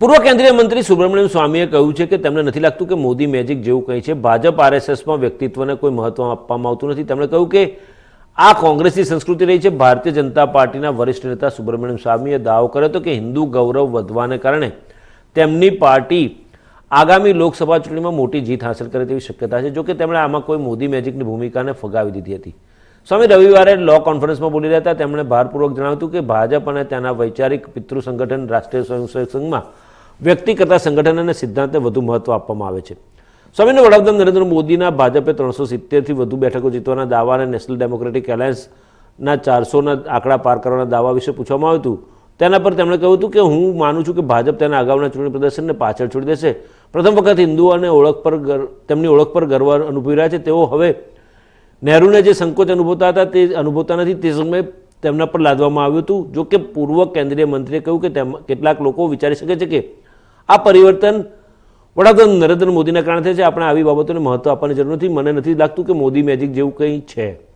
પૂર્વ કેન્દ્રીય મંત્રી સુબ્રમણ્યમ સ્વામીએ કહ્યું છે કે તેમને નથી લાગતું કે મોદી મેજિક જેવું કંઈ છે. ભાજપ, આરએસએસમાં વ્યક્તિત્વને કોઈ મહત્વ આપવામાં આવતું નથી. તેમણે કહ્યું કે આ કોંગ્રેસની સંસ્કૃતિ રહી છે. ભારતીય જનતા પાર્ટીના વરિષ્ઠ નેતા સુબ્રમણ્યમ સ્વામીએ દાવો કર્યો હતો કે હિન્દુ ગૌરવ વધવાને કારણે તેમની પાર્ટી આગામી લોકસભા ચૂંટણીમાં મોટી જીત હાંસલ કરે તેવી શક્યતા છે. જોકે તેમણે આમાં કોઈ મોદી મેજિકની ભૂમિકાને ફગાવી દીધી હતી. સ્વામી રવિવારે લો કોન્ફરન્સમાં બોલી રહ્યા હતા. તેમણે ભારપૂર્વક જણાવ્યું હતું કે ભાજપ અને તેના વૈચારિક પિતૃ સંગઠન રાષ્ટ્રીય સ્વયંસેવક સંઘમાં વ્યક્તિ કરતાં સંગઠન અને સિદ્ધાંતને વધુ મહત્વ આપવામાં આવે છે. સ્વામીનો વડાપ્રધાન નરેન્દ્ર મોદીના ભાજપે ત્રણસો સિત્તેરથી વધુ બેઠકો જીતવાના દાવા અને નેશનલ ડેમોક્રેટિક એલાયન્સના ચારસોના આંકડા પાર કરવાના દાવા વિશે પૂછવામાં આવ્યું હતું. તેના પર તેમણે કહ્યું હતું કે હું માનું છું કે ભાજપ તેના અગાઉના ચૂંટણી પ્રદર્શનને પાછળ છોડી દેશે. પ્રથમ વખત હિન્દુઓ અને ઓળખ પર તેમની ઓળખ પર ગર્વ અનુભવી રહ્યા છે. તેઓ હવે નહેરુને જે સંકોચ અનુભવતા હતા તે અનુભવતા નથી. તે સમયે તેમના પર લાદવામાં આવ્યું હતું. જો કે પૂર્વ કેન્દ્રીય મંત્રીએ કહ્યું કે તેમ, કેટલાક લોકો વિચારી શકે છે કે આ પરિવર્તન વડાપ્રધાન નરેન્દ્ર મોદીના કારણે છે. આપણે આવી બાબતોને મહત્વ આપવાની જરૂર નથી. મને નથી લાગતું કે મોદી મેજિક જેવું કંઈ છે.